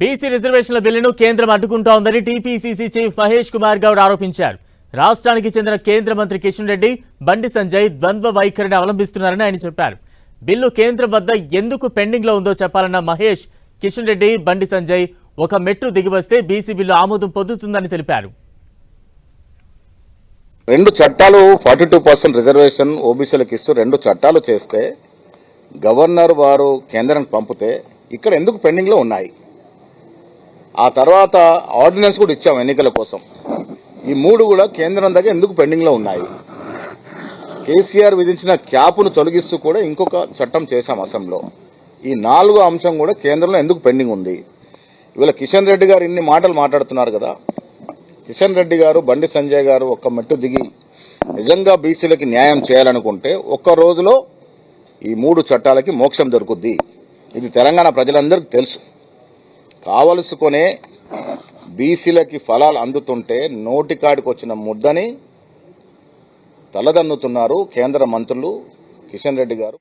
BC రిజర్వేషన్ల బిల్లును కేంద్రం అడ్డుకుంటా ఉందని టీపీసీసీ చీఫ్ మహేష్ కుమార్ గౌడ్ ఆరోపించారు. రాష్ట్రానికి చెందిన కేంద్ర మంత్రి కిషన్ రెడ్డి బండి సంజయ్ ద్వంద్వ వైఖరిని అవలంబిస్తున్నారని ఆయన చెప్పారు. బిల్లు కేంద్రం వద్ద ఎందుకు పెండింగ్లో ఉందో చెప్పాలన్న మహేష్ కిషన్ రెడ్డి బండి సంజయ్ ఒక మెట్టు దిగివస్తే బీసీ బిల్లు ఆమోదం పొందుతుందని తెలిపారు. రెండు చట్టాలు ఫార్టీ టూ పర్సెంట్ రిజర్వేషన్ ఓబీసీలకు ఇస్తూ రెండు చట్టాలు చేస్తే గవర్నర్ వారు కేంద్రానికి పంపితే ఇక్కడ ఎందుకు పెండింగ్లో ఉన్నాయి? ఆ తర్వాత ఆర్డినెన్స్ కూడా ఇచ్చాం ఎన్నికల కోసం. ఈ మూడు కూడా కేంద్రం దగ్గర ఎందుకు పెండింగ్లో ఉన్నాయి? కేసీఆర్ విధించిన క్యాప్ను తొలగిస్తూ కూడా ఇంకొక చట్టం చేశాం అసెంబ్లీలో. ఈ నాలుగో అంశం కూడా కేంద్రంలో ఎందుకు పెండింగ్ ఉంది? ఇవాళ కిషన్ రెడ్డి గారు ఇన్ని మాటలు మాట్లాడుతున్నారు కదా. కిషన్ రెడ్డి గారు బండి సంజయ్ గారు ఒక్క మెట్టు దిగి నిజంగా బీసీలకి న్యాయం చేయాలనుకుంటే ఒక్క రోజులో ఈ మూడు చట్టాలకి మోక్షం దొరుకుద్ది. ఇది తెలంగాణ ప్రజలందరికీ తెలుసు. కావలసుకునే బీసీలకి ఫలాలు అందుతుంటే నోటికాడికి వచ్చిన ముద్దని తలదన్నుతున్నారు కేంద్ర మంత్రులు కిషన్ రెడ్డి గారు.